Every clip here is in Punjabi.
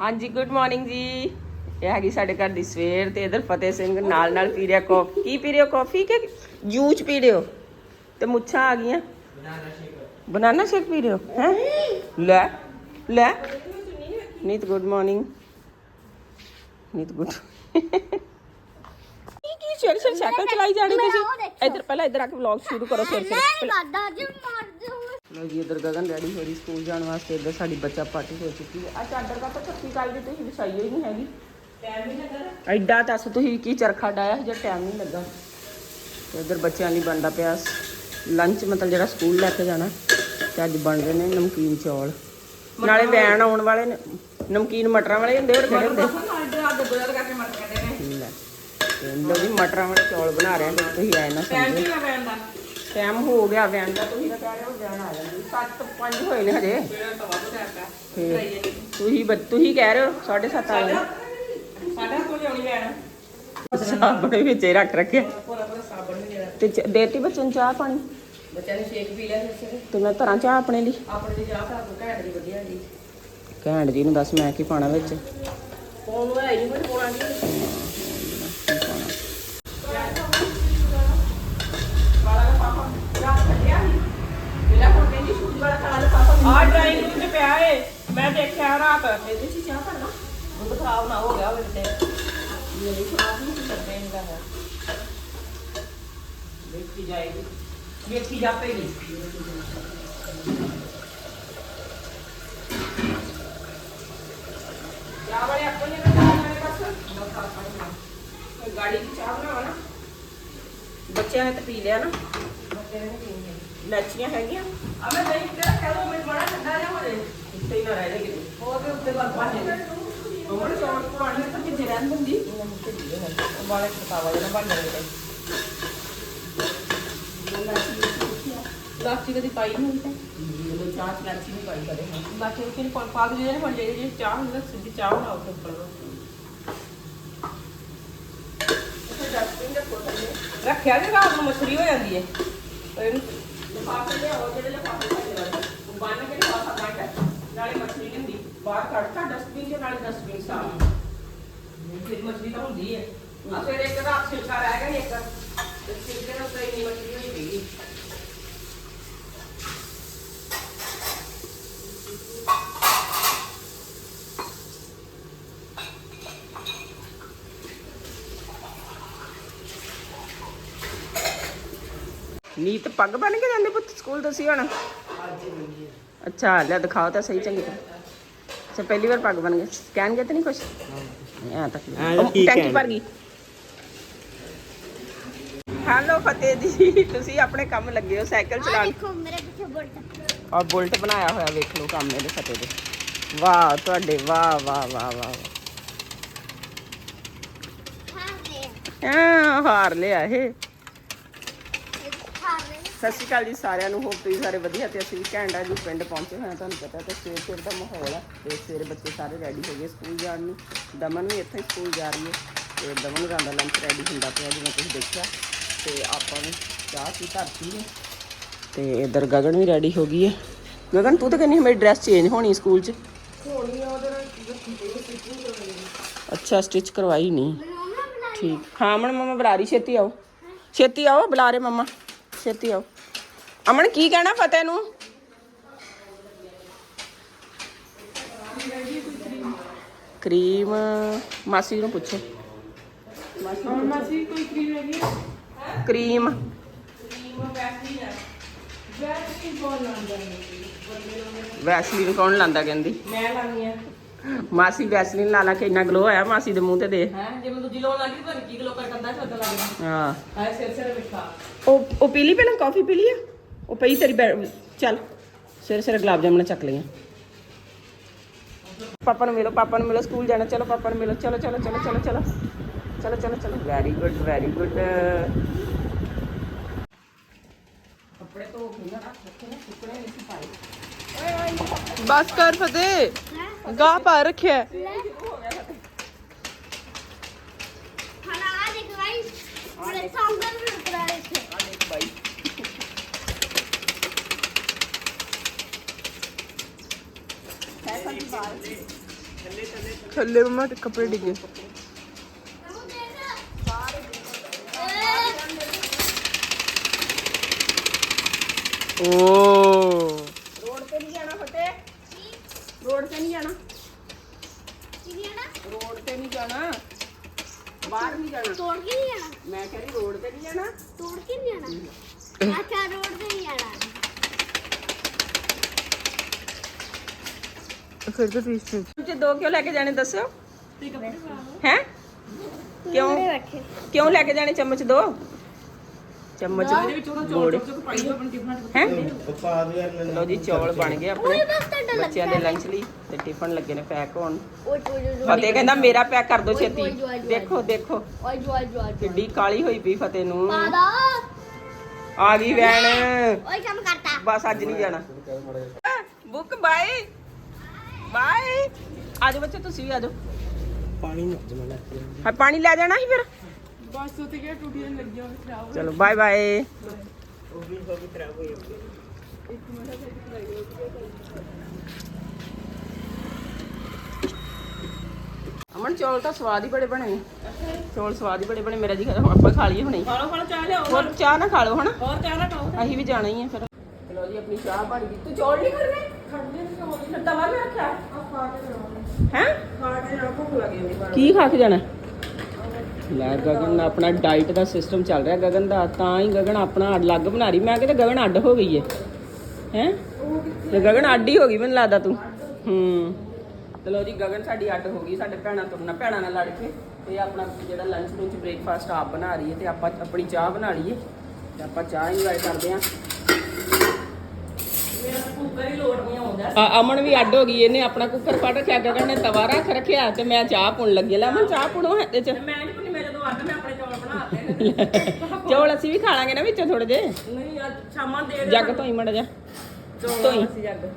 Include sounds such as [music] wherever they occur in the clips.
ਹਾਂਜੀ ਗੁੱਡ ਮਾਰਨਿੰਗ ਜੀ। ਇਹ ਹੈਗੀ ਸਾਡੇ ਘਰ ਦੀ ਸਵੇਰ ਤੇ ਇਧਰ ਫਤਿਹ ਸਿੰਘ ਨਾਲ ਨਾਲ ਪੀ ਰਿਹਾ ਕਾਫੀ। ਕੀ ਪੀ ਰਹੇ ਹੋ, ਕਾਫੀ ਕਿ ਜੂਸ ਪੀ ਰਹੇ ਹੋ? ਤੇ ਮੁੱਛਾਂ ਆ ਗਈਆਂ। ਬਨਾਨਾ ਸ਼ੇਕ ਪੀ ਰਹੇ ਹੋ, ਹੈ? ਲੈ ਲੈ। Neet good morning Neet good ਕੀ ਕੀ ਸਵੇਰੇ ਸਵੇਰੇ ਸਾਈਕਲ ਚਲਾਈ ਜਾਣੀ ਤੁਸੀਂ? ਇੱਧਰ ਪਹਿਲਾਂ ਇੱਧਰ ਆ ਕੇ ਵਲੌਗ ਸ਼ੁਰੂ ਕਰੋ ਸਵੇਰੇ ਸਵੇਰੇ ਦਾਦਾ ਜੀ ਮਾਰ ਦਿਓ ਲੋ ਜੀ ਇਧਰ ਗਗਨ ਰੈਡੀ ਹੋ ਰਹੀ ਸਕੂਲ ਜਾਣ ਵਾਸਤੇ ਇਧਰ ਸਾਡੀ ਬੱਚਾ ਪਾਰਟੀ ਹੋ ਚੁੱਕੀ ਹੈ। ਆ ਚਾਦਰ ਦਾ ਤਾਂ ਛੱਤੀ ਕੱਲ ਦੀ ਤੁਸੀਂ ਵਿਛਾਈ ਹੋਈ ਨਹੀਂ ਹੈਗੀ। ਟਾਈਮ ਨਹੀਂ ਲੱਗਾ ਐਡਾ ਦੱਸ ਤੁਸੀਂ ਕੀ ਚਰਖਾ ਡਾਇਆ ਜੇ ਟਾਈਮ ਨਹੀਂ ਲੱਗਾ। ਤੇ ਇਧਰ ਬੱਚਿਆਂ ਲਈ ਬਣਦਾ ਪਿਆ ਲੰਚ ਮਤਲਬ ਜਿਹੜਾ ਸਕੂਲ ਲੈ ਕੇ ਜਾਣਾ ਤੇ ਅੱਜ ਬਣ ਰਹੇ ਨੇ ਨਮਕੀਨ ਚੌਲ। ਨਾਲੇ ਵੈਨ ਆਉਣ ਵਾਲੇ ਨੇ ਨਮਕੀਨ ਮਟਰਾਂ ਵਾਲੇ ਹੁੰਦੇ ਹੋਰ ਕਿਹੜੇ ਹੁੰਦੇ ਲੈ ਵੀ ਮਟਰਾਂ ਵਾਲੇ ਚੌਲ ਬਣਾ ਰਹੇ ਨੇ ਤੁਸੀਂ ਆਏ ਨਾ ਸਮਝੋ। ਟਾਈਮ ਹੋ ਗਿਆ ਵੈਨ ਦਾ ਤੁਸੀਂ ਤਾਂ ਕਹਿ ਰਹੇ ਹੋ ਵੈਨ ਆ ਜਾਂਦੀ। 7 5 ਹੋਏ ਨੇ ਹਜੇ। ਤੁਸੀਂ ਬ- ਤੁਸੀਂ ਕਹਿ ਰਹੇ ਹੋ 7:30 ਆ ਜਾਣਾ ਸਾਬਣ ਵੀ ਵਿੱਚ ਹੀ ਰੱਖ ਰੱਖਿਆ। ਤੇ ਚ- ਦੇਤੀ ਬੱਚਨ ਨੂੰ ਚਾਹ ਪਾਣੀ? ਬੱਚਿਆਂ ਨੇ ਸ਼ੇਕ ਪੀ ਲਿਆ ਤੇ ਮੈਂ ਧਰਾਂ ਚਾਹ ਆਪਣੇ ਲਈ। ਆਪਣੇ ਦੀ ਚਾਹ ਤਾਂ ਘੈਂਟ ਦੀ ਵਧੀਆ ਜੀ। ਘੈਂਟ ਜੀ ਨੂੰ ਦੱਸ ਮੈਂ ਕੀ ਪਾਣਾ ਵਿੱਚ। ਫੋਨ ਨੂੰ ਹੈ ਨਹੀਂ ਕੋਈ ਫੋਨ ਆਂਦੀ ਆ ਡਰਾਈਂਗ ਰੂਮ 'ਚ ਪਿਆ ਏ? ਮੈਂ ਦੇਖਿਆ ਰਾਤ। ਇਹਦੇ ਚ ਚਾਹ ਕਰਨਾ ਦੁੱਧ ਖਰਾਬ ਨਾ ਹੋ ਗਿਆ ਹੋਵੇ ਤੇ ਇਹ ਨਹੀਂ ਖਰਾਬ ਨਹੀਂ ਕਰਦੇ ਇਹਦਾ ਹੈ ਦੇਖੀ ਜਾਏਗੀ। ਵੇਖੀ ਜਾਪੇਗੀ। ਚਾਹ ਵਾਲੇ ਆਪਣੇ ਨੇ ਚਾਹ ਵਾਲੇ ਬਸ। ਗਾੜੀ ਦੀ ਚਾਹ ਬਣਾਵਾ ਨਾ। ਬੱਚਿਆਂ ਨੇ ਤਾਂ ਪੀ ਲਿਆ ਨਾ। ਬੱਚੇ ਨੇ ਪੀਣੀ ਲੈਚੀਆਂ ਹੈਗੀਆਂ। ਆ ਮੈਂ ਨਹੀਂ ਕਿਹਾ ਕਹਿ ਦੋ ਮੈਂ ਬੜਾ ਠੰਡਾ ਜਿਹਾ ਹੋ ਜਾਏ। ਇੱਥੇ ਹੀ ਨਾ ਰਹਿ ਜਾਏ ਕਿਤੇ। ਤੇ ਉੱਤੇ ਬਾਅਦ ਬਾਹਰ ਉਹ ਚੌਂਕ ਪੁਰਾਣੀ ਤਾਂ ਕਿੱਥੇ ਰਹਿਣ ਦਿੰਦੀ? ਵਾਲੇ ਪਤਾਵਾ ਜਿਹੜਾ ਬਣ ਜਾਂਦਾ ਲਾਸਟੀ ਕਦੀ ਪਾਈ ਨਹੀਂ ਹੁੰਦੀ? ਜਦੋਂ ਚਾਹ ਚ ਲੈਚੀ ਨਹੀਂ ਪਾਈ ਕਰੇ ਹਾਂ ਬਾਕੀ ਉਹ ਕਿਨ ਪਾ ਦੇ ਜਿਹੜੇ ਜਾਏ ਚਾਹ ਹੁੰਦਾ ਸਿੱਧੀ ਚਾਹ ਬਣਾਓ ਤੇ। ਉੱਪਰ ਦੇ ਰੱਖਿਆ ਜੇ ਰਾਤ ਨੂੰ ਮਛਰੀ ਹੋ ਜਾਂਦੀ ਹੈ ಪಾತ್ರೆಗೆ ಅವರದೆಲ್ಲ ಪಾತ್ರೆ ಕೊಟ್ಟಿರೋದು ಬಾಣಗೆಲ್ಲ ವಾಸ ಮಾಡ್ತಾರೆ नाले मछली नहीं दी बाहर कटता डस्टबिन के नाले डस्टबिन सा फिर मछली तो हम दी है। फिर एक रात छिलका रहेगा ਨੀਤ ਪੱਗ ਬਣ ਕੇ ਜਾਂਦੇ ਪੁੱਤ ਸਕੂਲ ਤੁਸੀਂ ਹੁਣ? ਅੱਛਾ ਲੈ ਦਿਖਾਓ ਤਾਂ ਸਹੀ ਚੰਗੀ ਤਰ੍ਹਾਂ। ਅੱਛਾ ਪਹਿਲੀ ਵਾਰ ਪੱਗ ਬਣ ਗਏ। ਕਹਿਣਗੇ ਤਾਂ ਨਹੀਂ ਕੁਛ? ਐ ਤੱਕ ਟੈਂਕੀ ਭਰ ਗਈ। ਹੈਲੋ ਫਤਿਹ ਜੀ ਤੁਸੀਂ ਆਪਣੇ ਕੰਮ ਲੱਗੇ ਹੋ ਸਾਈਕਲ ਆ ਚਲਾਉਣ ਦੇਖੋ ਮੇਰੇ ਪਿੱਛੇ ਬੁਲਟ। ਔਰ ਬੁਲਟ ਬਣਾਇਆ ਹੋਇਆ ਵੇਖ ਲਓ ਕੰਮ ਇਹਦੇ ਫਤਿਹ ਦੇ। ਵਾਹ ਤੁਹਾਡੇ ਵਾਹ ਵਾਹ ਵਾਹ ਵਾਹ। ਹਾਂ ਆ ਹਾਰ ਲਿਆ ਇਹ। ਸਤਿ ਸ਼੍ਰੀ ਅਕਾਲ ਜੀ ਸਾਰਿਆਂ ਨੂੰ ਹੋਪ ਤੁਸੀਂ ਸਾਰੇ ਵਧੀਆ ਤੇ ਅਸੀਂ ਵੀ ਘੈਂਟਾ ਜੀ ਪਿੰਡ ਪਹੁੰਚੇ ਹੋਏ ਹਾਂ। ਤੁਹਾਨੂੰ ਪਤਾ ਤੇ ਸਵੇਰ ਸਵੇਰ ਦਾ ਮਾਹੌਲ ਹੈ ਤੇ ਸਵੇਰੇ ਬੱਚੇ ਸਾਰੇ ਰੈਡੀ ਹੋ ਗਏ ਸਕੂਲ ਜਾਣ ਨੂੰ। ਦਮਨ ਵੀ ਇੱਥੇ ਸਕੂਲ ਜਾ ਰਹੀ ਹੈ ਤੇ ਦਮਨ ਨੂੰ ਦਾ ਲੰਚ ਰੈਡੀ ਹੁੰਦਾ ਪਿਆ ਜਿਵੇਂ ਤੁਸੀਂ ਦੇਖਿਆ। ਤੇ ਆਪਾਂ ਨੇ ਚਾਹ ਪੀ ਧਰਤੀ ਹੈ ਤੇ ਇਧਰ ਗਗਨ ਵੀ ਰੈਡੀ ਹੋ ਗਈ ਹੈ। ਗਗਨ ਤੂੰ ਤਾਂ ਕਹਿੰਦੀ ਮੇਰੀ ਡਰੈਸ ਚੇਂਜ ਹੋਣੀ ਸਕੂਲ 'ਚ। ਅੱਛਾ ਸਟਿਚ ਕਰਵਾਈ ਨਹੀਂ ਠੀਕ। ਹਾਂ ਅਮਨ ਮਮਾ ਬੁਲਾ ਰਹੀ ਛੇਤੀ ਆਓ। ਛੇਤੀ ਆਓ ਬੁਲਾ ਰਹੇ ਮਮਾ। ਛੇਤੀ ਆਓ। ਅਮਨ, ਕੀ ਕਹਿਣਾ ਫਤਿਹ ਨੂੰ? ਕਰੀਮ, ਮਾਸੀ ਨੂੰ ਪੁੱਛੋ। ਮਾਸੀ ਕੋਈ ਕਰੀਮ। ਹੈਗੀ ਕਰੀਮ ਵੈਸਲੀਨ ਕੌਣ ਲਾਂਦਾ ਕਹਿੰਦੀ? ਮੈਂ ਲਾਣੀ ਆ ਮਾਸੀ ਵੈਸਲੀਨ ਲਾ ਲਾ ਕੇ ਇੰਨਾ ਗਲੋ ਆਇਆ ਮਾਸੀ ਦੇ ਮੂੰਹ ਤੇ ਦੇ ਹੈ ਜੇ ਮੈਂ ਦੂਜੀ ਲੋਨ ਲੱਗੀ ਪਰ ਕੀ ਕਿਲੋ ਕਰ ਕੰਦਾ ਛੋਟਾ ਲੱਗਦਾ ਹਾਂ। ਹਾਏ ਸਿਰ ਸਿਰ ਮਿੱਠਾ। ਉਹ ਉਹ ਪੀ ਲਈ ਪਹਿਲਾਂ ਕਾਫੀ ਪੀ ਲਈ ਆ? ਉਹ ਪਈ ਤੇਰੀ ਬੈ- ਚੱਲ ਸਵੇਰੇ ਸਵੇਰੇ ਗੁਲਾਬ ਜਾਮਣਾ ਚੱਕ ਲਈਆਂ। ਪਾਪਾ ਨੂੰ ਮਿਲੋ ਪਾਪਾ ਨੂੰ ਮਿਲੋ ਸਕੂਲ ਜਾਣਾ ਚਲੋ ਪਾਪਾ ਨੂੰ ਮਿਲੋ ਚਲੋ ਚਲੋ ਚਲੋ ਚਲੋ ਚਲੋ ਚਲੋ ਚਲੋ ਚਲੋ। ਵੈਰੀ ਗੁੱਡ ਵੈਰੀ ਗੁੱਡ ਕੱਪੜੇ ਤੋਂ ਖੁੱਲਾ ਰੱਖ ਰੱਖੇ ਨੇ ਸੁੱਕਣੇ ਨਹੀਂ ਸੀ ਪਾਏ। ਬਸ ਕਰ ਫਤਿਹ। गाह पा रखे है। थले मम्मा कपड़े डिगे। ओ। ਰੋਡ ਤੇ ਨਹੀਂ ਜਾਣਾ ਕੀ ਨਾ ਰੋਡ ਤੇ ਨਹੀਂ ਜਾਣਾ ਬਾਹਰ ਨਹੀਂ ਜਾਣਾ ਤੋੜ ਕੇ ਨਹੀਂ ਜਾਣਾ ਮੈਂ ਕਹਿੰਦੀ ਰੋਡ ਤੇ ਨਹੀਂ ਜਾਣਾ ਤੋੜ ਕੇ ਨਹੀਂ ਜਾਣਾ ਅੱਛਾ ਰੋਡ ਤੇ ਨਹੀਂ ਜਾਣਾ ਫਿਰ ਤਾਂ ਟਵਿਸਟ ਤੁਸੀਂ ਦੋ ਕਿਉਂ ਲੈ ਕੇ ਜਾਣੇ ਦੱਸਿਓ ਹੈ ਕਿਉਂ ਰੱਖੇ ਕਿਉਂ ਲੈ ਕੇ ਜਾਣੇ ਚਮਚ ਦੋ ਚਮਚ ਗੋੜ ਹੈ? ਲੋ ਜੀ ਚੌਲ ਬਣ ਗਏ ਆਪਣੇ ਓਏ ਬਸ ਤੁਹਾਡਾ ਬੱਚਿਆਂ ਦੇ ਲੰਚ ਲਈ ਤੇ ਟਿਫਨ ਲੱਗੇ ਨੇ ਪੈਕ ਹੋਣ। ਓਏ ਓਏ ਓਏ ਫਤਿਹ ਕਹਿੰਦਾ ਮੇਰਾ ਪੈਕ ਕਰ ਦੋ ਓਏ, ਛੇਤੀ। ਓਏ, ਓਏ, ਓਏ। ਦੇਖੋ ਦੇਖੋ। ਓਏ ਜੋਏ ਜੋਏ ਕਿੱਡੀ ਕਾਲੀ ਹੋਈ ਪਈ ਫਤਿਹ ਨੂੰ। ਪਾਦਾ ਆ ਗਈ ਵੈਣ। ਓਏ ਕੰਮ ਕਰਤਾ। ਬਸ ਅੱਜ ਨਹੀਂ ਜਾਣਾ। ਬੁੱਕ ਬਾਏ। ਬਾਏ। ਆਜੋ ਬੱਚੇ ਤੁਸੀਂ ਵੀ ਆਜੋ ਪਾਣੀ ਹਾਂ ਪਾਣੀ ਲੈ ਜਾਣਾ ਸੀ ਫਿਰ? ਬਸ ਉੱਤੇ ਗਿਆ ਟੂਟੀਆਂ ਲੱਗੀਆਂ ਹੋਈਆਂ ਖਰਾਬ ਚਲੋ ਬਾਏ ਬਾਏ ਅਮਨ ਚੌਲ ਤਾਂ ਸਵਾਦ ਹੀ ਬੜੇ ਬਣੇ। ਨੇ ਚੌਲ ਸਵਾਦ ਹੀ ਬੜੇ ਬਣੇ ਮੇਰਾ ਜੀ ਆਪਾਂ ਖਾ ਲਈਏ ਹੁਣੇ। ਖਾ ਲਓ ਖਾ ਲਓ ਚਾਹ ਲਿਆਓ ਹੋਰ। ਚਾਹ ਨਾ ਖਾ ਲਓ ਹਨਾ? ਹੋਰ ਚਾਹ ਨਾ ਖਾਓ। ਅਸੀਂ ਵੀ ਜਾਣਾ ਹੀ ਹੈ ਫਿਰ। ਚਲੋ ਜੀ ਆਪਣੀ ਚਾਹ ਬਣ ਗਈ। ਤੂੰ ਚੌਲ ਨਹੀਂ ਕਰਨੇ ਖੜਦੇ ਤਵਾ ਵੀ ਰੱਖਿਆ? ਹੈ? ਖਾ ਕੇ ਜਾਣਾ ਭੁੱਖ ਲੱਗੀ ਕੀ ਖਾ ਕੇ ਜਾਣਾ? ਲੈ ਗਗਨ ਦਾ ਆਪਣਾ ਡਾਈਟ ਦਾ ਸਿਸਟਮ ਚੱਲ ਰਿਹਾ ਗਗਨ ਦਾ ਤਾਂ ਹੀ ਗਗਨ ਆਪਣਾ ਅਲੱਗ ਬਣਾ ਰਹੀ। ਮੈਂ ਕਿਤੇ ਗਗਨ ਅੱਡ ਹੋ ਗਈ ਹੈ ਹੈ? ਤੇ ਗਗਨ ਅੱਡ ਹੀ ਹੋ ਗਈ ਮੈਨੂੰ ਲੱਗਦਾ ਤੂੰ। ਹੂੰ। ਚਲੋ ਜੀ ਗਗਨ ਸਾਡੀ ਅੱਡ ਹੋ ਗਈ ਸਾਡੇ ਭੈਣਾਂ ਤੋਂ ਨਾ ਭੈਣਾਂ ਨਾਲ ਲੜ ਕੇ। ਤੇ ਆਪਣਾ ਜਿਹੜਾ ਲੰਚ ਲੁੰਚ ਬ੍ਰੇਕਫਾਸਟ ਆਪ ਬਣਾ ਰਹੀ ਹੈ ਤੇ ਆਪਾਂ ਆਪਣੀ ਚਾਹ ਬਣਾ ਲਈਏ। ਤੇ ਆਪਾਂ ਚਾਹ ਇੰਜੋਏ ਕਰਦੇ ਆਂ। ਅਮਨ ਵੀ ਅੱਡ ਹੋ ਗਈ ਇਹਨੇ ਆਪਣਾ ਕੁੱਕਰ ਫੜ ਰੱਖਿਆ ਗਗਨ ਨੇ ਤਵਾ ਰੱਖ ਰੱਖਿਆ ਤੇ ਮੈਂ ਚਾਹ ਪੁਣ ਲੱਗੀ। ਲੈ ਅਮਨ ਚਾਹ ਪੁਣੋ ਇਹਦੇ ਚ। ਮੈਂ ਮੈਂ ਆਪਣੇ ਚੌਲ ਅਸੀਂ ਵੀ ਖਾ ਲਾਂਗੇ ਨਾ ਵਿੱਚੋਂ ਥੋੜੇ ਜੇ ਨਹੀਂ ਅੱਜ ਸ਼ਾਮਾਂ ਦੇ ਦੇ ਜੱਗ ਤੋਂ ਹੀ ਮੜ ਜਾ ਚੌਲ ਅਸੀਂ ਜੱਗ।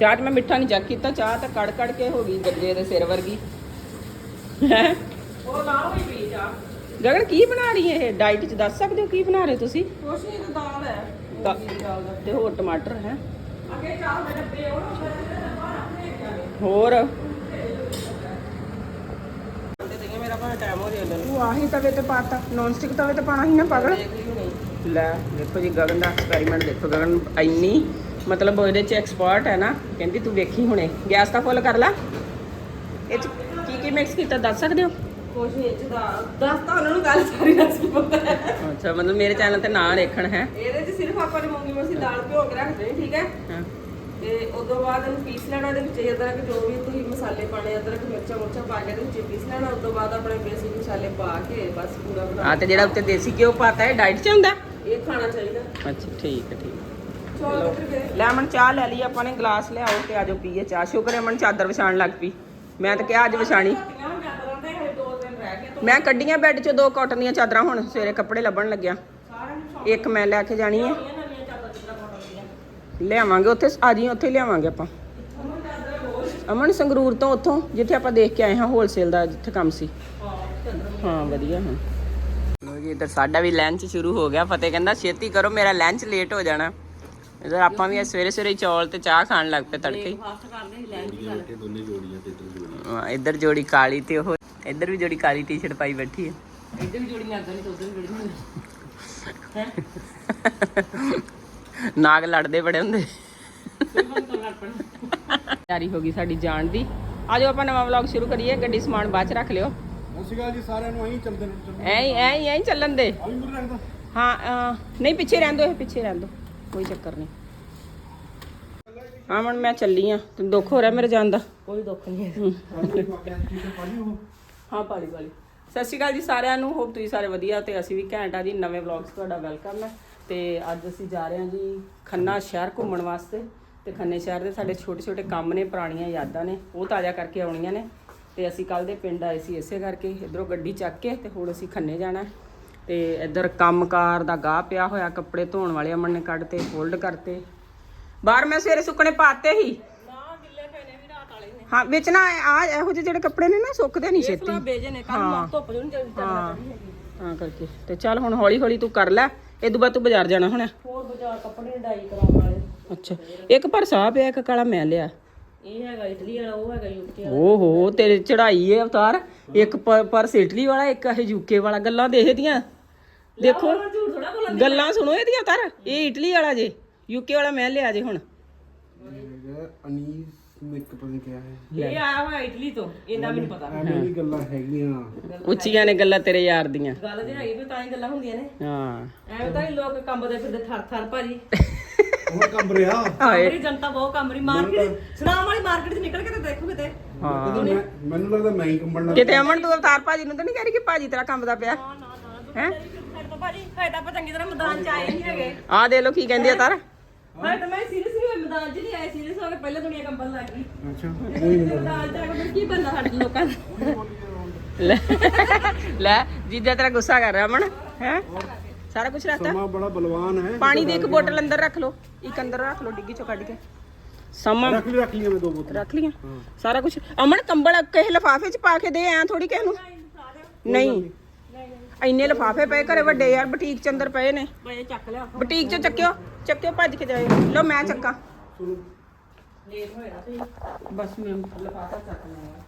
ਚਾਹ 'ਚ ਮੈਂ ਮਿੱਠਾ ਨਹੀਂ ਚੱਕ ਕੀਤਾ ਚਾਹ ਤਾਂ ਕੜ ਕੜ ਕੇ ਹੋ ਗਈ ਗੱਜੇ ਦੇ ਸਿਰ ਵਰਗੀ। ਹੈਂ? ਉਹ ਚਾਹ। ਗਗਨ ਕੀ ਬਣਾ ਰਹੀ ਹੈ ਇਹ? ਡਾਈਟ 'ਚ ਦੱਸ ਸਕਦੇ ਹੋ ਕੀ ਬਣਾ ਰਹੇ ਤੁਸੀਂ? ਕੁਛ ਨਹੀਂ ਤਾਂ ਦਾਲ ਹੈ। ਤਾਂ- ਤੇ ਹੋਰ ਟਮਾਟਰ ਹੈ। ਅੱਗੇ ਚਾਹ ਦੇ ਡੱਬੇ ਉਹ ਹੋਰ ਤੇ ਦੇਈਏ ਮੇਰਾ ਟਾਈਮ ਹੋ ਜਾਏ ਤੂੰ ਆਹੀ ਤਵੇ ਤੇ ਪਾਤਾ ਨੌਨ ਸਟਿਕ ਤਵੇ ਤੇ ਪਾਣਾ ਸੀ ਨਾ ਪਾਗਲ। ਲੈ ਦੇਖੋ ਜੀ ਗਗਨ ਦਾ ਐਕਸਪੈਰੀਮੈਂਟ ਦੇਖੋ ਗਗਨ ਇੰਨੀ ਮਤਲਬ ਉਹਦੇ 'ਚ ਐਕਸਪਰਟ ਹੈ ਨਾ ਕਹਿੰਦੀ ਤੂੰ ਵੇਖੀ ਹੁਣੇ ਗੈਸ ਤਾਂ ਫੁੱਲ ਕਰ ਲੈ। ਇਹ 'ਚ ਕੀ ਕੀ ਮਿਕਸ ਕੀਤਾ ਦੱਸ ਸਕਦੇ ਹੋ? ਕੁਛ ਵਿੱਚ ਦਾ ਦੱਸ ਤਾਂ ਉਹਨਾਂ ਨੂੰ ਗੱਲ ਸਾਰੀ ਰਸਮੀ ਪਤਾ ਹੈ ਅੱਛਾ ਮਤਲਬ ਮੇਰੇ ਚੈਨਲ ਤੇ ਨਾਂ ਦੇਖਣ ਹੈ। ਇਹਦੇ 'ਚ ਸਿਰਫ ਆਪਾਂ ਨੇ ਮੂੰਗੀ ਮਸੀ ਦਾਲ ਭਿਓ ਕੇ ਰੱਖ ਦੇਣੀ ਠੀਕ ਹੈ? ਹਾਂ। ਤੇ ਉਦੋਂ ਬਾਅਦ ਇਹਨੂੰ ਪੀਸ ਲੈਣਾ ਇਹਦੇ ਵਿੱਚ ਅਦਰਕ ਜੋ ਵੀ ਤੁਸੀਂ ਮਸਾਲੇ ਪਾਣੇ ਅਦਰਕ ਮਿਰਚਾਂ ਮੁਰਚਾਂ ਪਾ ਕੇ ਇਹਦੇ ਵਿੱਚ ਪੀਸ ਲੈਣਾ ਉਦੋਂ ਬਾਅਦ ਆਪਣੇ ਬੇਸਿਕ ਮਸਾਲੇ ਪਾ ਕੇ ਬਸ ਪੂਰਾ ਬਣਾ ਆ ਤੇ ਜਿਹੜਾ ਉੱਤੇ ਦੇਸੀ ਘਿਓ ਪਾਤਾ ਹੈ ਡਾਈਟ 'ਚ ਹੁੰਦਾ? ਇਹ ਖਾਣਾ ਚਾਹੀਦਾ। ਅੱਛਾ ਠੀਕ ਹੈ ਠੀਕ ਹੈ। ਚੌਲ ਕਿੱਥੇ ਗਏ? ਲੈ ਅਮਨ ਚਾਹ ਲੈ ਲਈ ਆਪਾਂ ਨੇ ਗਲਾਸ ਲਿਆਓ ਤੇ ਆਜੋ ਪੀਏ ਚਾਹ। ਸ਼ੁਕਰ ਹੈ ਅਮਨ ਚਾਦਰ ਵਿਛਾਣ ਲੱਗ ਪਈ। ਮੈਂ ਤਾਂ ਕਿਹਾ ਅੱਜ ਵਿਛਾਣੀ ਮੈਂ ਕੱਢੀਆਂ ਬੈੱਡ 'ਚੋਂ ਦੋ ਕਾਟਨ ਦੀਆਂ ਚਾਦਰਾਂ ਹੁਣ ਸਵੇਰੇ ਕੱਪੜੇ ਲੱਭਣ ਲੱਗਿਆ। ਇੱਕ ਮੈਂ ਲੈ ਕੇ ਜਾਣੀ ਹੈ ਨਵੀਆਂ ਨਵੀਆਂ ਚਾਦਰਾਂ ਜਿੱਦਾਂ ਮੋਡਲ ਦੀਆਂ ਲਿਆਵਾਂਗੇ ਉੱਥੇ ਆ ਜੀ ਉੱਥੇ ਲਿਆਵਾਂਗੇ ਆਪਾਂ। ਅਮਨ ਸੰਗਰੂਰ ਤੋਂ ਉੱਥੋਂ ਜਿੱਥੇ ਆਪਾਂ ਦੇਖ ਕੇ ਆਏ ਹਾਂ ਹੋਲਸੇਲ ਦਾ ਜਿੱਥੇ ਕੰਮ ਸੀ। ਹਾਂ ਵਧੀਆ ਹਾਂ। ਲੋ ਜੀ ਇੱਧਰ ਸਾਡਾ ਵੀ ਲੰਚ ਸ਼ੁਰੂ ਹੋ ਗਿਆ। ਫਤਿਹ ਕਹਿੰਦਾ ਛੇਤੀ ਕਰੋ ਮੇਰਾ ਲੰਚ ਲੇਟ ਹੋ ਜਾਣਾ। ਇੱਧਰ ਆਪਾਂ ਵੀ ਸਵੇਰੇ ਸਵੇਰੇ ਚੌਲ ਤੇ ਚਾਹ ਖਾਣ ਲੱਗ ਪਏ ਤੜਕੇ ਹੀ। ਹਾਂ, ਇੱਧਰ ਜੋੜੀ ਕਾਲੀ ਤੇ ਉਹ ਇੱਧਰ ਵੀ ਜੋੜੀ ਕਾਲੀ ਟੀ-ਸ਼ਰਟ ਪਾਈ ਬੈਠੀ ਹੈ। ਇੱਧਰ ਵੀ ਜੋੜੀ ਆਉਂਦਾ ਨਹੀਂ ਤਾਂ ਉੱਧਰ ਵੀ ਜੋੜੀ ਨਹੀਂ [laughs] ਨਾਗ ਲੜਦੇ ਬੜੇ ਹੁੰਦੇ। ਤਿਆਰੀ ਹੋ ਗਈ ਸਾਡੀ ਜਾਣ ਦੀ। ਆਜੋ ਆਪਾਂ ਨਵਾਂ ਵਲੌਗ ਸ਼ੁਰੂ ਕਰੀਏ ਗੱਡੀ ਸਮਾਨ ਬਾਅਦ ਚ ਰੱਖ ਲਿਓ। ਅਕਾਲ ਜੀ ਸਾਰਿਆਂ ਨੂੰ ਅਸੀਂ ਚੱਲਦੇ ਨੇ ਐਂ ਐਂ ਐਂ ਚੱਲਣ ਦੇ। ਹਾਂ ਨਹੀਂ ਪਿੱਛੇ ਰਹਿਣ ਦੋ ਇਹ ਪਿੱਛੇ ਰਹਿਣ ਦੋ। ਕੋਈ ਚੱਕਰ ਨਹੀਂ। ਹਾਂ ਹੁਣ ਮੈਂ ਚੱਲੀ ਆ ਤੈਨੂੰ ਦੁੱਖ ਹੋ ਰਿਹਾ ਮੇਰੇ ਜਾਣ ਦਾ। ਕੋਈ ਦੁੱਖ ਨਹੀਂ ਹੈ। ਹਾਂ। ਪਾਲੀ ਪਾਲੀ। ਸਤਿ ਸ਼੍ਰੀ ਅਕਾਲ ਜੀ ਸਾਰਿਆਂ ਨੂੰ ਹੋਪ ਤੁਸੀਂ ਸਾਰੇ ਵਧੀਆ ਤੇ ਅਸੀਂ ਵੀ ਘੈਂਟ ਆ ਜੀ ਨਵੇਂ ਵਲੌਗ 'ਚ ਤੁਹਾਡਾ ਵੈਲਕਮ ਹੈ। ਤੇ ਅੱਜ ਅਸੀਂ ਜਾ ਰਹੇ ਹਾਂ ਜੀ ਖੰਨਾ ਸ਼ਹਿਰ ਘੁੰਮਣ ਵਾਸਤੇ ਤੇ ਖੰਨੇ ਸ਼ਹਿਰ ਦੇ ਸਾਡੇ ਛੋਟੇ ਛੋਟੇ ਕੰਮ ਨੇ ਪੁਰਾਣੀਆਂ ਯਾਦਾਂ ਨੇ ਉਹ ਤਾਜ਼ਾ ਕਰਕੇ ਆਉਣੀਆਂ ਨੇ ਤੇ ਅਸੀਂ ਕੱਲ ਦੇ ਪਿੰਡ ਆਏ ਸੀ ਇਸੇ ਕਰਕੇ ਇਧਰੋਂ ਗੱਡੀ ਚੱਕ ਕੇ ਤੇ ਹੁਣ ਅਸੀਂ ਖੰਨੇ ਜਾਣਾ। ਤੇ ਇੱਧਰ ਕੰਮਕਾਰ ਦਾ ਗਾਹ ਪਿਆ ਹੋਇਆ ਕੱਪੜੇ ਧੋਣ ਵਾਲੇ ਅਮਨ ਨੇ ਕੱਢ ਤੇ ਫੋਲਡ ਕਰਤੇ। ਬਾਹਰ ਮੈਂ ਸਵੇਰੇ ਸੁੱਕਣੇ ਪਾਤੇ ਹੀ ਹਾਂ ਵਿੱਚ ਨਾ ਆ ਇਹੋ ਜਿਹੇ ਜਿਹੜੇ ਕੱਪੜੇ ਨੇ ਨਾ ਸੁੱਕਦੇ ਨਹੀਂ ਛੇਤੀ। ਬੇਜੇ ਨੇ ਕੱਲ ਨੂੰ ਧੁੱਪ ਜੂ ਨਹੀਂ ਚੱਲਦੀ ਹਾਂ ਤਾਂ ਕਰਕੇ। ਤੇ ਚੱਲ ਹੁਣ ਹੌਲੀ ਹੌਲੀ ਤੂੰ ਕਰ ਲੈ। ਇਹ ਤੋਂ ਬਾਅਦ ਤੂੰ ਬਾਜ਼ਾਰ ਜਾਣਾ ਹੁਣ? ਹੋਰ ਬਾਜ਼ਾਰ ਕੱਪੜੇ ਡਾਈ ਕਰਾਉਣ ਵਾਲੇ। ਅੱਛਾ। ਇੱਕ ਪਰ ਸਾਹ ਪਿਆ ਇੱਕ ਕਾਲਾ ਮੈਂ ਲਿਆ। ਇਹ ਹੈਗਾ ਇਟਲੀ ਵਾਲਾ ਉਹ ਹੈਗਾ ਯੂਕੇ ਓਹੋ ਤੇਰੇ ਚੜਾਈ ਏ ਅਵਤਾਰ। ਇੱਕ ਪਰਸ ਇਟਲੀ ਵਾਲਾ ਇੱਕ ਇਹ ਯੂਕੇ ਵਾਲਾ। ਗੱਲਾਂ ਦੇ ਇਹਦੀਆਂ। ਦੇਖੋ। ਗੱਲਾਂ ਸੁਣੋ ਇਹਦੀਆਂ ਅਵਤਾਰ। ਇਹ ਇਟਲੀ ਵਾਲਾ ਜੇ। ਯੂਕੇ ਵਾਲਾ ਮੈਂ ਲਿਆ ਜੇ ਹੁਣ। ਅਨੀਸ ਮੇਕ ਪਤਾ ਨਹੀਂ ਕਿਹਾ ਹੈ। ਇਹ ਆਇਆ ਹੋਇਆ ਇਟਲੀ ਤੋਂ ਇੰਨਾ ਮੈਨੂੰ ਪਤਾ ਐਵੇਂ ਦੀ ਗੱਲਾਂ ਹੈਗੀਆਂ। ਉੱਚੀਆਂ ਨੇ ਗੱਲਾਂ ਤੇਰੇ ਯਾਰ ਦੀਆਂ। ਗੱਲ ਜੇ ਹੈਗੀ ਵੀ ਤਾਂ ਹੀ ਗੱਲਾਂ ਹੁੰਦੀਆਂ ਨੇ। ਹਾਂ। ਐਵੇਂ ਤਾਂ ਹੀ ਲੋਕ ਕੰਬਦੇ ਫਿਰਦੇ ਥਰ ਥਰ ਭਾਜੀ। ਹੁਣ ਕੰਮ ਰਿਹਾ? ਹਾਏ। ਮੇਰੀ ਜਨਤਾ ਬਹੁਤ ਕੰਬਰੀ ਮਾਰਕੀਟ ਸੁਨਾਮ ਵਾਲੀ ਮਾਰਕੀਟ 'ਚ ਨਿਕਲ ਕੇ ਤੇ ਦੇਖੋ ਕਿਤੇ ਹਾਂ। ਕਦੇ ਮੈਂ- ਮੈਨੂੰ ਲੱਗਦਾ ਮੈਂ ਹੀ ਕੰਬਣ ਲੱਗ ਕਿਤੇ ਅਮਨ ਤੂੰ ਅਵਤਾਰ ਭਾਜੀ ਨੂੰ ਤਾਂ ਨਹੀਂ ਕਹਿ ਰਹੀ ਕਿ ਭਾਜੀ ਤੇਰਾ ਕੰਮ ਦਾ ਪਿਆ ਹੈ? ਸਾਡੇ ਤੋਂ ਭਾਜੀ। ਹਾਏ ਤਾਂ ਆਪਾਂ ਚੰਗੀ ਤਰ੍ਹਾਂ ਮੈਦਾਨ 'ਚ ਆਏ ਨਹੀਂ ਹੈਗੇ। ਆ ਦੇ ਲੋ ਕੀ ਕਹਿੰਦੀ ਆ ਤਾਰ। ਹਾਏ ਤਾਂ ਮੈਂ ਸੀਰੀਅਸ ਨਹੀਂ ਹੋਈ ਮੈਦਾਨ 'ਚ ਨਹੀਂ ਆਏ ਸੀਰੀਅਸ ਹੋ ਕੇ ਪਹਿਲਾਂ ਦੁਨੀਆ ਕੰਬਣ ਲੱਗ ਗਈ। ਅੱਛਾ। ਮੈਦਾਨ 'ਚ ਆ ਕੇ ਫਿਰ ਕੀ ਬੰਦਾ ਸਾਡੇ ਲੋਕਾਂ ਦਾ? ਲੈ ਲੈ ਜੀਜਾ ਤੇਰਾ ਗੁੱਸਾ ਕਰ ਰਿਹਾ ਅਮਨ ਹੈ? ਸਾਰਾ ਕੁਝ ਰੱਖਤਾ? ਸਮਾਂ ਬੜਾ ਬਲਵਾਨ ਹੈ। ਪਾਣੀ ਦੀ ਇੱਕ ਬੋਤਲ ਅੰਦਰ ਰੱਖ ਲਓ ਇੱਕ ਅੰਦਰ ਰੱਖ ਲਓ ਡਿੱਗੀ ਚੋਂ ਕੱਢ ਕੇ। ਸਮਾਂ ਰੱਖ ਲਈ ਰੱਖ ਲਈਆਂ ਮੈਂ ਦੋ ਬੋਤਲਾਂ। ਰੱਖ ਲੀਆਂ ਸਾਰਾ ਕੁਝ ਅਮਨ ਕੰਬਲ ਕਿਸੇ ਲਫਾਫੇ 'ਚ ਪਾ ਕੇ ਦੇ ਐ ਥੋੜੀ ਕਿਸੇ ਨੂੰ? ਨਹੀਂ। ਇੰਨੇ ਲਫਾਫੇ ਪਏ ਘਰੇ ਵੱਡੇ ਯਾਰ ਬੁਟੀਕ 'ਚ ਅੰਦਰ ਪਏ ਨੇ। ਬਈ ਚੱਕ ਲਿਆ ਬੁਟੀਕ 'ਚ ਚੱਕਿਓ ਚੱਕਿਓ ਭੱਜ ਕੇ ਜਾਇਓ। ਲਓ ਮੈਂ ਚੱਕਾਂ। ਲੇਟ ਹੋਇਆ ਤੁਸੀਂ ਬਸ ਮੈਂ ਲਫਾਫਾ ਚੱਕ ਲਿਆ।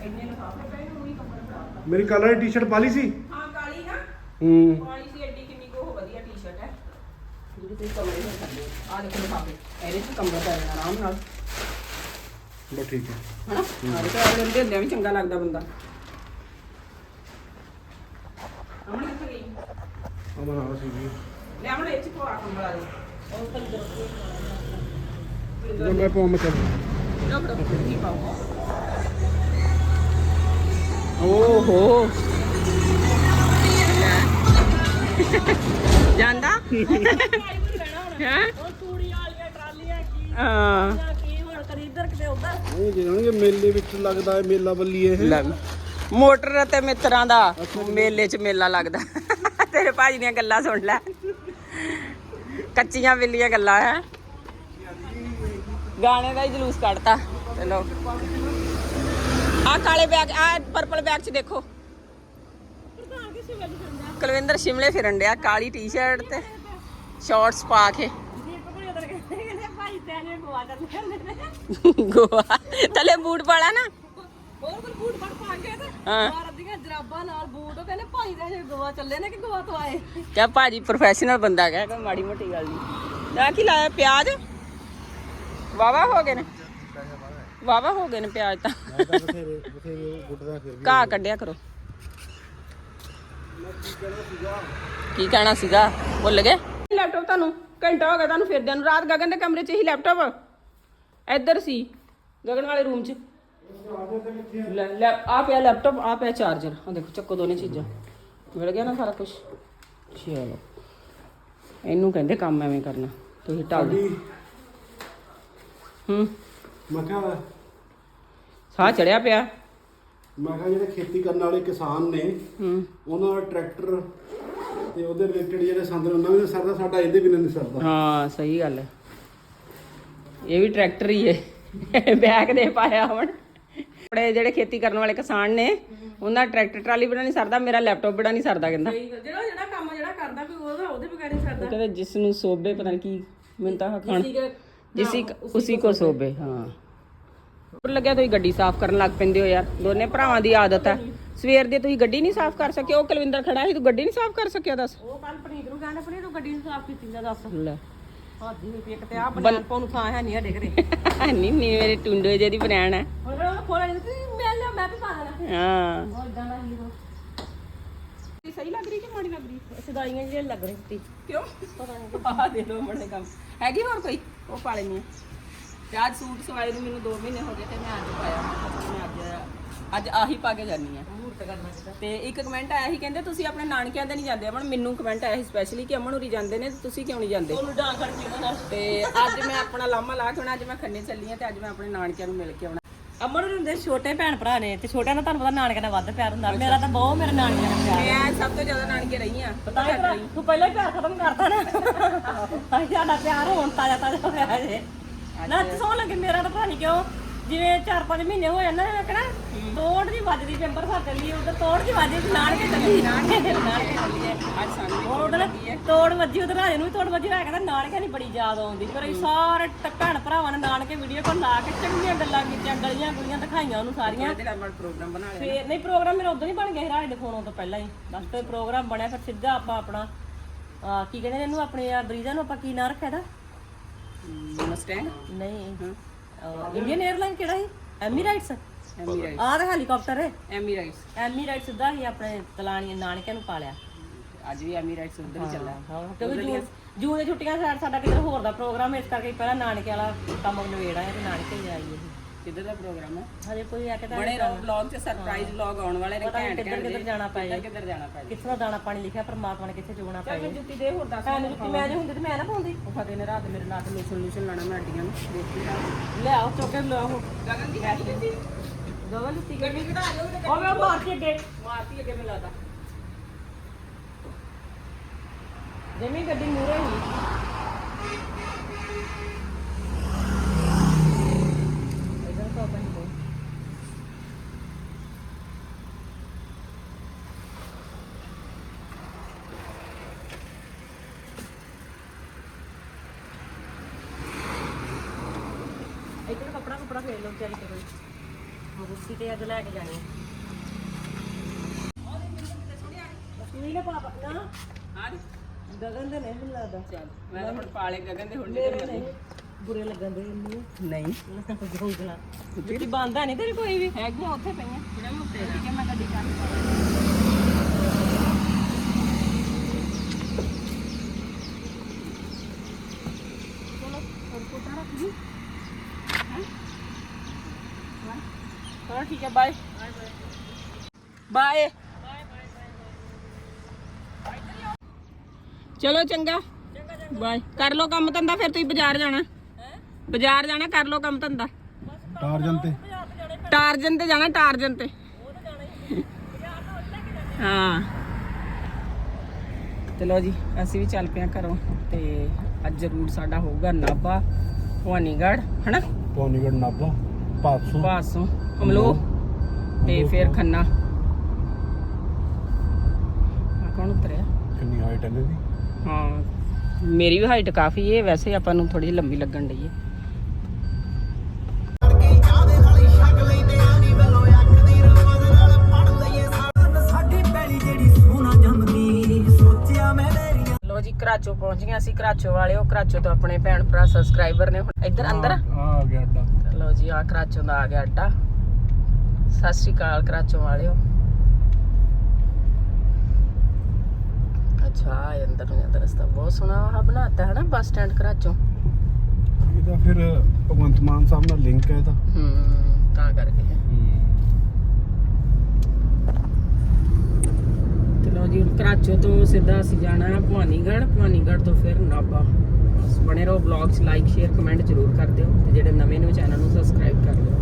ਇੰਨੇ ਲਫਾਫੇ ਪਏ ਨੇ ਉਹੀ ਕੰਬਲ ਫੜਾ ਮੇਰੀ ਕਲਰ ਟੀ-ਸ਼ਰਟ ਪਾ ਲਈ ਸੀ? ਹਾਂ ਕਾਲੀ ਨਾ। ਹੂੰ। ਪਾਣੀ ਸੀ ਐਡੀ ਕਿੰਨੀ ਕੋ ਵਧੀਆ ਟੀ-ਸ਼ਰਟ ਹੈ। ਜਿਹੜੀ ਤੁਸੀਂ ਕਮਰੇ ਵਿੱਚ ਕਰਦੇ ਆ ਦੇਖੋ ਲਿਫਾਫੇ। ਇਹਦੇ 'ਚ ਕੰਬਲ ਪੈ ਜਾਣਾ ਆਰਾਮ ਨਾਲ। ਬਸ ਠੀਕ ਹੈ। ਸਾਰੇ ਤੇ ਅਗਲੇ ਦਿਨ ਵੀ ਚੰਗਾ ਲੱਗਦਾ ਬੰਦਾ ਅਮਨ ਕਿੱਥੇ ਗਈ ਮੈਂ ਪਾਉਂ ਓਹੋ ਜਾਂਦਾ ਹੈ ਉਹ ਤੂੜੀ ਵਾਲੀਆਂ ਟਰਾਲੀਆਂ ਕੀ ਹਾਂ ਕੀ ਹੁਣ ਕਦੀ ਇੱਧਰ ਕਿਤੇ ਉੱਧਰ ਇਹ ਮੇਲੇ ਵਿੱਚ ਲੱਗਦਾ ਹੈ ਮੇਲਾ ਬੱਲੀ ਇਹ। ਮੋਟਰ ਅਤੇ ਮਿੱਤਰਾਂ ਦਾ ਮੇਲੇ 'ਚ ਮੇਲਾ ਲੱਗਦਾ। ਤੇਰੇ ਭਾਜੀ ਦੀਆਂ ਗੱਲਾਂ ਸੁਣ ਲੈ। ਕੱਚੀਆਂ ਬਿੱਲੀਆਂ ਗੱਲਾਂ ਹੈ। ਗਾਣੇ ਦਾ ਹੀ ਜਲੂਸ ਕੱਢਤਾ। ਚਲੋ। ਆ ਕਾਲੇ ਬੈਗ ਆ ਪਰਪਲ ਬੈਗ 'ਚ ਦੇਖੋ। ਕੁਲਵਿੰਦਰ ਸ਼ਿਮਲੇ ਫਿਰਨ ਡਿਆ ਕਾਲੀ ਟੀ-ਸ਼ਰਟ ਤੇ। ਸ਼ਾਰਟਸ ਪਾ ਕੇ। ਗੋਆ। ਤਲੇ ਬੂਟ ਪਾਲਾ ਨਾ। ਹੋਰ ਕੋਈ ਬੂਟ ਬੜ ਪਾ ਕੇ ਤੇ? ਹਾਂ। ਜਰਾਬਾਂ ਨਾਲ ਬੂਟ ਉਹ ਕਹਿੰਦੇ ਭਾਈ ਦੇ ਜੇ ਗੋਆ ਚੱਲੇ ਨੇ ਕਿ ਗੋਆ ਤੋਂ ਆਏ? ਕਿਆ ਭਾਜੀ ਪ੍ਰੋਫੈਸ਼ਨਲ ਬੰਦਾ ਹੈ ਕੋਈ ਮਾੜੀ ਮੋਟੀ ਗੱਲ ਨਹੀਂ। ਲੈ ਕੀ ਲਾਇਆ ਪਿਆਜ਼? ਵਾਵਾ ਹੋ ਗਏ ਨੇ। ਵਾਵਾ ਹੋ ਗਏ ਨੇ ਪਿਆਜ਼ ਤਾਂ। ਬਥੇਰੇ ਬਥੇਰੇ ਗੁੱਟਦਾ ਫਿਰ ਘਾਹ ਕੱਢਿਆ ਕਰੋ। ਕੀ ਕਹਿਣਾ ਸੀਗਾ? ਭੁੱਲ ਗਏ? ਲੈਪਟਾਪ ਤੁਹਾਨੂੰ ਘੰਟਾ ਹੋ ਗਿਆ ਤੁਹਾਨੂੰ ਫਿਰਦਿਆਂ ਨੂੰ। ਰਾਤ ਗਗਨ ਦੇ ਕਮਰੇ 'ਚ ਹੀ ਲੈਪਟਾਪ ਇੱਧਰ ਸੀ ਗਗਨ ਵਾਲੇ ਰੂਮ 'ਚ। ਲੈ ਲੈ ਆ ਪਿਆ ਲੈਪਟਾਪ ਆ ਪਿਆ ਚਾਰਜਰ ਆ ਦੇਖੋ ਚੱਕੋ ਦੋਨੇ ਚੀਜ਼ਾਂ। ਮਿਲ ਗਿਆ ਨਾ ਸਾਰਾ ਕੁਝ ਚਲੋ। ਇਹਨੂੰ ਕਹਿੰਦੇ ਕੰਮ ਐਵੇਂ ਕਰਨਾ। ਤੁਸੀਂ ਟਾਲ। ਸਾਡੀ ਹੂੰ। ਮੈਂ ਕਿਹਾ ਸਾਹ ਚੜਿਆ ਪਿਆ? ਮੈਂ ਕਿਹਾ ਜਿਹੜੇ ਖੇਤੀ ਕਰਨ ਵਾਲੇ ਕਿਸਾਨ ਨੇ ਹੂੰ। ਉਹਨਾਂ ਦਾ ਟਰੈਕਟਰ ਤੇ ਉਹਦੇ ਰਿਲੇਟਡ ਜਿਹੜੇ ਸੰਦ ਨੇ ਉਹਨਾਂ ਵੀ ਸਰਦਾ ਸਾਡਾ ਇਹਦੇ ਬਿਨਾਂ ਨਹੀਂ ਸਰਦਾ। ਹਾਂ ਸਹੀ ਗੱਲ ਹੈ ਇਹ ਵੀ ਟਰੈਕਟਰ ਹੀ ਹੈ ਬੈਗ ਦੇ ਪਾਇਆ ਹੁਣ। ਆਪਣੇ ਜਿਹੜੇ ਖੇਤੀ ਕਰਨ ਵਾਲੇ ਕਿਸਾਨ ਨੇ ਉਹਨਾਂ ਟਰੈਕਟਰ ਟਰਾਲੀ ਬਣਾ ਨਹੀਂ ਸਰਦਾ ਮੇਰਾ ਲੈਪਟਾਪ ਬਣਾ ਨਹੀਂ ਸਰਦਾ ਕਹਿੰਦਾ। ਜਿਹੜਾ ਜਿਹੜਾ ਕੰਮ ਜਿਹੜਾ ਕਰਦਾ ਕੋਈ ਉਹਦਾ ਉਹਦੇ ਬਗੈਰ ਨਹੀਂ ਸਰਦਾ। ਕਹਿੰਦੇ ਜਿਸ ਨੂੰ ਸੋਬੇ ਪਤਾ ਨਹੀਂ ਕੀ ਮੈਨੂੰ ਤਾਂ ਖਾਣ ਜਿਸੀ ਉਸੀ ਕੋ ਸੋਬੇ ਹਾਂ। ਉੱਪਰ ਲੱਗਿਆ ਤੁਸੀਂ ਗੱਡੀ ਸਾਫ਼ ਕਰਨ ਲੱਗ ਪੈਂਦੇ ਹੋ ਯਾਰ ਦੋਨੇ ਭਰਾਵਾਂ ਦੀ ਆਦਤ ਹੈ। ਸਵੇਰ ਦੇ ਤੁਸੀਂ ਗੱਡੀ ਨਹੀਂ ਸਾਫ਼ ਕਰ ਸਕੇ ਉਹ ਕੁਲਵਿੰਦਰ ਖੜਾ ਸੀ ਤੂੰ ਗੱਡੀ ਨਹੀਂ ਸਾਫ਼ ਕਰ ਸਕਿਆ ਦੱਸ। ਉਹ ਕੱਲ ਪਨੀਤ ਨੂੰ ਕਹਿੰਦਾ ਪਨੀਤ ਤੂੰ ਗੱਡੀ ਨੂੰ ਸਾਫ਼ ਕੀਤੀ ਜਾ ਦੱਸ। ਲੈ। ਹਾਦੀ ਹੋਈ ਇੱਕ ਤੇ ਆ ਬਨਾਨ ਪਾਉਣ ਨੂੰ ਥਾਂ ਹੈ ਨਹੀਂ ਸਾਡੇ ਘਰੇ। ਨਹੀਂ ਨਹੀਂ ਮੇਰੇ ਟੁੰਡੇ ਜਿਹੀ ਬਣਾਣ ਹੈ। ਹੁਣ ਉਹ ਖੋਲਾ ਨਹੀਂ ਮੈਂ ਲਿਆ ਮੈਂ ਵੀ ਪਾ ਦੇਣਾ। ਹਾਂ। ਉਹ ਇਦਾਂ ਦਾ ਹੀਰੋ। ਸਹੀ ਲੱਗ ਰਹੀ ਕਿ ਮਾੜੀ ਲੱਗ ਰਹੀ? ਸਦਾਈਆਂ ਜਿਹੜੇ ਲੱਗ ਰਹੀ ਸੀ ਕਿਉਂ? ਪਤਾ ਨਹੀਂ ਆਹ ਦੇ ਲੋ ਮੜੇ ਕੰਮ। ਹੈਗੀ ਹੋਰ ਕੋਈ? ਉਹ ਪਾ ਲੈਣੀ ਆ ਅੱਜ ਸੂਟ ਸਵਾਏ ਨੂੰ ਮੈਨੂੰ 2 ਮਹੀਨੇ ਹੋ ਗਏ ਤੇ ਮੈਂ ਅੱਜ ਪਾਇਆ। ਮੈਂ ਅੱਜ ਅੱਜ ਆਹੀ ਪਾ ਕੇ ਜਾਨੀ ਆ ਤੇ ਇੱਕ ਕਮੈਂਟ ਆਇਆ ਸੀ ਕਹਿੰਦੇ ਤੁਸੀਂ ਆਪਣੇ ਨਾਨਕਿਆਂ ਦੇ ਨਹੀਂ ਜਾਂਦੇ ਅਮਨ ਮੈਨੂੰ ਕਮੈਂਟ ਆਇਆ ਸੀ ਸਪੈਸ਼ਲੀ ਕਿ ਅਮਨ ਹੋਰੀ ਜਾਂਦੇ ਨੇ ਤੇ ਤੁਸੀਂ ਕਿਉਂ ਨਹੀਂ ਜਾਂਦੇ? ਉਹਨੂੰ ਡਾਂ ਖੜ ਕੇ ਨਾਲ ਤੇ ਅੱਜ ਮੈਂ ਆਪਣਾ ਲਾਮਾ ਲਾ ਕੇ ਹੁਣ ਅੱਜ ਮੈਂ ਖੰਨੇ ਚੱਲੀ ਆ ਤੇ ਅੱਜ ਮੈਂ ਆਪਣੇ ਨਾਨਕਿਆਂ ਨੂੰ ਮਿਲ ਕੇ ਆਉਣਾ। ਅਮਨ ਨੂੰ ਹੁੰਦੇ ਛੋਟੇ ਭੈਣ ਭਰਾ ਨੇ ਤੇ ਛੋਟਿਆਂ ਨਾਲ ਤੁਹਾਨੂੰ ਪਤਾ ਨਾਨਕੇ ਨਾਲ ਵੱਧ ਪਿਆਰ ਹੁੰਦਾ। ਮੇਰਾ ਤਾਂ ਬਹੁਤ ਮੇਰੇ ਨਾਨਕੇ ਨਾਲ ਪਿਆਰ ਮੈਂ ਸਭ ਤੋਂ ਜ਼ਿਆਦਾ ਨਾਨਕੇ ਰਹੀ ਆ। ਪਤਾ ਹੈ ਤੂੰ ਪਹਿਲਾਂ ਹੀ ਪਿਆਰ ਖਤਮ ਕਰਤਾ ਨਾ। ਅਸੀਂ ਸਾਡਾ ਪਿਆਰ ਹੁਣ ਤਾਜ਼ਾ ਤਾਜ਼ਾ ਹੋਇਆ ਜੇ। ਨਾ ਸੌਣ ਲੱਗੇ ਮੇਰਾ ਤਾਂ ਪਤਾ ਨਹੀਂ ਕਿਉਂ। ਜਿਵੇਂ 4-5 ਮਹੀਨੇ ਹੋ ਜਾਂਦੇ ਨੇ ਕਿਹੜਾ ਤੋੜ ਦੀ ਵੱਜਦੀ ਪੈਂਪਰ ਸਾ ਚੱਲੀ ਉਧਰ ਤੋੜ ਦੀ ਵੱਜਦੀ ਚੱਲੀ ਨਾਨਕੇ ਨਾਨਕੇ ਚੱਲੀ ਅੱਜ ਸਾਨੂੰ ਉਧਰ ਤੋੜ ਵੱਜੀ ਉਧਰ ਰਾਜੇ ਨੂੰ ਵੀ ਤੋੜ ਵੱਜੀ ਰਾਜਾ ਕਹਿੰਦਾ ਨਾਨਕੇ ਨਹੀਂ ਬੜੀ ਯਾਦ ਆਉਂਦੀ ਪਰ ਸਾਰੇ ਟ- ਭੈਣ ਭਰਾਵਾਂ ਨੇ ਨਾਨਕੇ ਵੀਡੀਓ ਕੋਲ ਲਾ ਕੇ ਚੰਗੀਆਂ ਗੱਲਾਂ ਕੀਤੀਆਂ ਗਲੀਆਂ ਗੁਲੀਆਂ ਦਿਖਾਈਆਂ ਉਹਨੂੰ ਸਾਰੀਆਂ। ਪ੍ਰੋਗਰਾਮ ਬਣਾ ਫੇਰ ਨਹੀਂ ਪ੍ਰੋਗਰਾਮ ਮੇਰਾ ਉਦੋਂ ਹੀ ਬਣ ਗਿਆ ਸੀ ਰਾਜੇ ਦੇ ਫੋਨ ਤੋਂ ਪਹਿਲਾਂ ਹੀ। ਬਸ ਤੇ ਪ੍ਰੋਗਰਾਮ ਬਣਿਆ ਫਿਰ ਸਿੱਧਾ ਆਪਾਂ ਆਪਣਾ ਕੀ ਕਹਿੰਦੇ ਇਹਨੂੰ ਆਪਣੇ ਆ ਬਰੀਜ਼ਾ ਨੂੰ ਆਪਾਂ ਕੀ ਨਾਂ ਰੱਖਿਆ ਦਾ ਮਸਟੈਂਗ? ਨਹੀਂ। ਇੰਡੀਅਨ 에ਅਰਲਾਈਨ ਕਿਹੜਾ ਸੀ? ਐਮੀਰਾਈਟਸ ਐਮੀਰਾਈਟਸ ਆਹ ਤਾਂ ਹੈਲੀਕਾਪਟਰ ਹੈ। ਐਮੀਰਾਈਟਸ ਐਮੀਰਾਈਟਸ ਸਿੱਧਾ ਹੀ ਆਪਣੇ ਤਲਾਣੀ ਨਾਨਕਿਆਂ ਨੂੰ ਪਾਲਿਆ ਅੱਜ ਵੀ ਐਮੀਰਾਈਟਸ ਉਧਰ ਹੀ ਚੱਲਾ ਹਾਂ ਕਿਉਂਕਿ ਜੂਨ ਜੂਨ ਦੀਆਂ ਛੁੱਟੀਆਂ ਸਾਡਾ ਕਿਧਰ ਹੋਰ ਦਾ ਪ੍ਰੋਗਰਾਮ ਇਸ ਕਰਕੇ ਪਹਿਲਾਂ ਨਾਨਕੇ ਵਾਲਾ ਕੰਮ ਨਵੇੜਾ ਹੈ ਤੇ ਨਾਨਕੇ ਹੀ ਆਈਏ। ਕਿੱਧਰ ਦਾ ਪ੍ਰੋਗਰਾਮ ਹੈ ਹਜੇ ਕੋਈ ਆ ਕੇ ਤਾਂ ਬੜੇ ਰਹੋ ਵਲੌਗ ਤੇ ਸਰਪ੍ਰਾਈਜ਼ ਵਲੌਗ ਆਉਣ ਵਾਲੇ ਨੇ ਪਤਾ ਨਹੀਂ ਕਿੱਧਰ ਕਿੱਧਰ ਜਾਣਾ ਪਏ ਕਿੱਧਰ ਜਾਣਾ ਪੈ ਕਿੱਥੋਂ ਦਾ ਦਾਣਾ ਪਾਣੀ ਲਿਖਿਆ ਪਰਮਾਤਮਾ ਨੇ ਕਿੱਥੇ ਚੁਗਣਾ ਪਏ ਜੁੱਤੀ ਦੇ ਹੋਰ ਦੱਸ ਭੈਣ ਜੁੱਤੀ ਮੈਂ ਜੇ ਹੁੰਦੀ ਤੇ ਮੈਂ ਨਾ ਪਾਉਂਦੀ। ਉਹ ਫਤੇ ਨੇ ਰਾਤ ਮੇਰੇ ਨਾਲ ਲੋਸ਼ਨ ਲੋਸ਼ਨ ਲਾਣਾ ਮੈਂ ਅੱਡੀਆਂ ਨੂੰ। ਦੇਖੀ ਰਾਤ ਲਿਆਓ ਚੋਕੇ ਲਿਆਓ। ਗਗਨ ਦੀ ਗੈਸ ਦਿੱਤੀ ਗਵਲ ਲੁੱਤੀ ਗੱਡੀ ਕਢਾ ਲਿਓ ਤੇ ਉਹ ਮੈਂ ਮਾਰ ਕੇ ਅੱਗੇ। ਮਾਰਤੀ ਅੱਗੇ ਮੈਨੂੰ ਲੱਗਦਾ। ਜਮੀ ਗੱਡੀ ਮੂਰੇ ਹੀ ਇਧਰ ਤੋਂ ਆਪਣੀ ਕੋ ਇਧਰ ਕੱਪੜਾ ਕੱਪੜਾ ਫੇਰ ਲੋ ਤਿਆਰੀ ਕਰੋ ਉਹ ਰੁੱਸੀ ਤੇ ਅੱਜ ਲੈ ਕੇ ਜਾਣੀ ਹੈ ਸੁਣੀ ਲੈ ਪਾਪਾ ਨਾ। ਹਾਂ ਗਗਨ ਦੇ ਨਹੀਂ ਮੈਨੂੰ ਲੱਗਦਾ। ਚੱਲ ਮੈਂ ਤਾਂ ਹੁਣ ਪਾਲੇ ਗਗਨ ਦੇ ਹੁਣ ਮੇਰੇ ਨਹੀਂ ਬੁਰੇ ਲੱਗਣ ਦੇ ਇਹਨੂੰ ਨਹੀਂ। ਗੋਗਲਾ। ਜੁੱਤੀ ਬੰਦਾ ਨਹੀਂ ਤੇਰੀ ਕੋਈ ਵੀ। ਹੈਗੀਆਂ ਉੱਥੇ ਪਈਆਂ। ਕਿਹੜਾ ਵੀ ਉੱਤੇ ਠੀਕ ਹੈ ਮੈਂ ਗੱਡੀ ਕਰ ਹਾਂ ਠੀਕ ਹੈ ਬਾਏ ਬਾਏ ਚਲੋ ਚੰਗਾ। ਬਾਏ ਕਰ ਲੋ ਕੰਮ ਧੰਦਾ ਫਿਰ ਤੁਸੀਂ ਬਾਜ਼ਾਰ ਜਾਣਾ। ਬਾਜ਼ਾਰ ਜਾਣਾ ਕਰ ਲੋ ਕੰਮ ਧੰਦਾ। ਟਾਰਜਨ ਤੇ। ਟਾਰਜਨ ਤੇ ਜਾਣਾ ਟਾਰਜਨ ਤੇ। ਹਾਂ। ਚਲੋ ਜੀ ਅਸੀਂ ਵੀ ਚੱਲ ਪਿਆ ਘਰੋਂ ਤੇ ਅੱਜ ਜ਼ਰੂਰ ਸਾਡਾ ਹੋਊਗਾ ਨਾਭਾ ਭਵਾਨੀਗੜ੍ਹ ਹਨਾ? ਪੌਨੀਗੜ ਨਾਭਾ। ਪਾਸੋਂ। ਪਾਸੋਂ ਅਮਲੋ ਤੇ ਫਿਰ ਖੰਨਾ। ਆ ਕੌਣ ਉਤਰਿਆ? ਕਿੰਨੀ ਹਾਈਟ ਹੈ ਇਹਦੀ ਹਾਂ ਮੇਰੀ ਵੀ ਹਾਈਟ ਕਾਫੀ ਹੈ ਵੈਸੇ ਆਪਾਂ ਨੂੰ ਥੋੜੀ ਲੰਬੀ ਲੱਗਣ ਡਈ ਹੈ ਲੋ ਜੀ ਕਰਾਚੋ ਪਹੁੰਚ ਗਏ ਅਸੀਂ ਕਰਾਚੋ ਵਾਲਿਓ। ਕਰਾਚੋ ਤੋਂ ਆਪਣੇ ਭੈਣ ਭਰਾ ਸਬਸਕ੍ਰਾਈਬਰ ਨੇ ਹੁਣ। ਇੱਧਰ ਅੰਦਰ। ਆ ਆ ਗਿਆ ਅੱਡਾ। ਲੋ ਜੀ ਆ ਕਰਾਚੋ ਦਾ ਆ ਗਿਆ ਅੱਡਾ ਸਤਿ ਸ਼੍ਰੀ ਅਕਾਲ ਕਰਾਚੋ ਵਾਲਿਓ। ਅੱਛਾ ਆ ਅੰਦਰ ਨੂੰ ਜਾਂਦਾ ਰਸਤਾ। ਬਹੁਤ ਸੋਹਣਾ ਆ ਬਣਾਤਾ ਹੈ ਨਾ ਬੱਸ ਸਟੈਂਡ ਕਰਾਚੋ। ਇਹਦਾ ਫਿਰ ਭਗਵੰਤ ਮਾਨ ਸਾਹਿਬ ਨਾਲ ਲਿੰਕ ਹੈ ਇਹਦਾ ਹੂੰ ਤਾਂ ਕਰਕੇ। ਤੇ ਲੋ ਜੀ ਕਰਾਚੋ ਤੋਂ ਸਿੱਧਾ ਅਸੀਂ ਜਾਣਾ ਹੈ ਭਵਾਨੀਗੜ੍ਹ। ਭਵਾਨੀਗੜ੍ਹ ਤੋਂ ਫਿਰ ਨਾਭਾ। ਬਣੇ ਰਹੋ ਬਲੌਗਸ ਲਾਈਕ ਸ਼ੇਅਰ ਕਮੈਂਟ ਜ਼ਰੂਰ ਕਰ ਦਿਓ ਤੇ ਜਿਹੜੇ ਨਵੇਂ ਨੇ ਚੈਨਲ ਨੂੰ ਸਬਸਕ੍ਰਾਈਬ ਕਰ ਲਓ